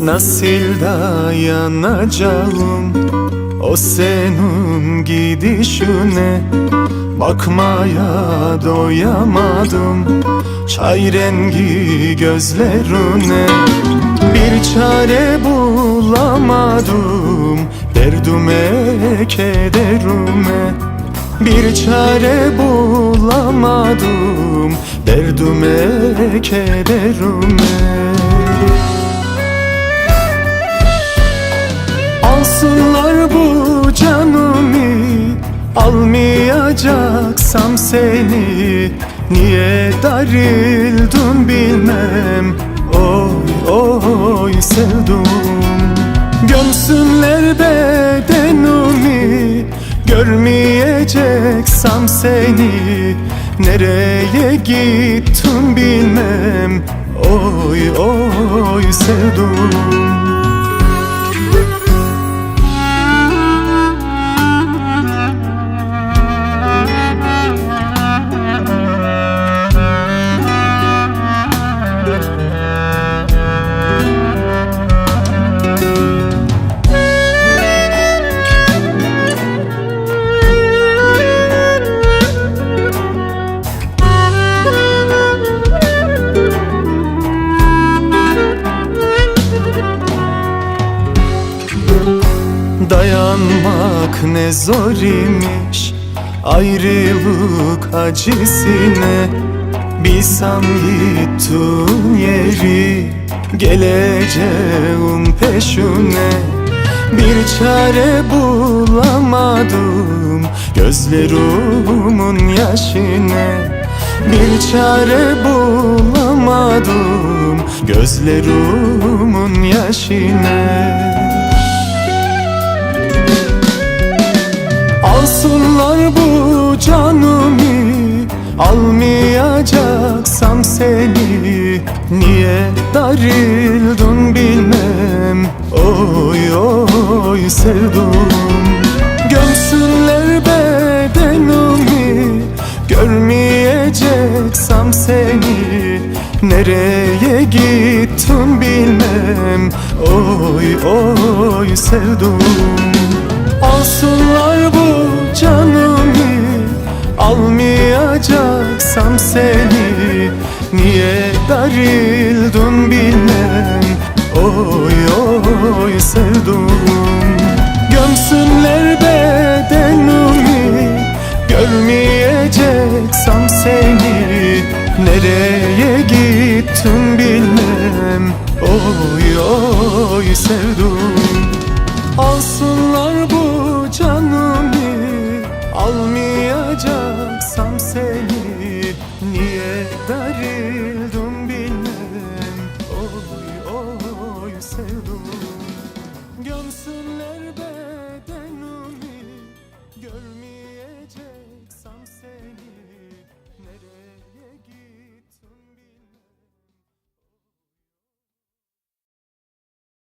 Nasıl dayanacağım. O senin gidişine Bakmaya doyamadım. Çay rengi gözlerine Bir çare bulamadım. Derdime kederime Bir çare bulamadım. Derdime kederime Alsınlar bu canımı Almayacaksam seni Niye darildin bilmem. Oy oy sevdum. Gömsünler bedenimi Görmeyeceksem seni. Nereye gittin bilmem. Oy oy sevdum Dayanmak ne zor imiş Ayrılık acısine. Bilsem gittin yeri Geleceğim peşine. Bir çare bulamadım Gözlerimin yaşine. Bir çare bulamadım Gözlerimin yaşine bu canımı Almayacaksam seni Niye darildin bilmem. Oy oy sevdum. Gömsünler bedenimi Görmeyeceksem seni Nereye gittin bilmem. Oy oy sevdum. Alsınlar Almayacaksam seni Niye darildin bilmem. Oy oy sevdum. Gömsünler bedenimi Görmeyeceksem seni Nereye gittin bilmem. Oy oy sevdum Yansınlar ben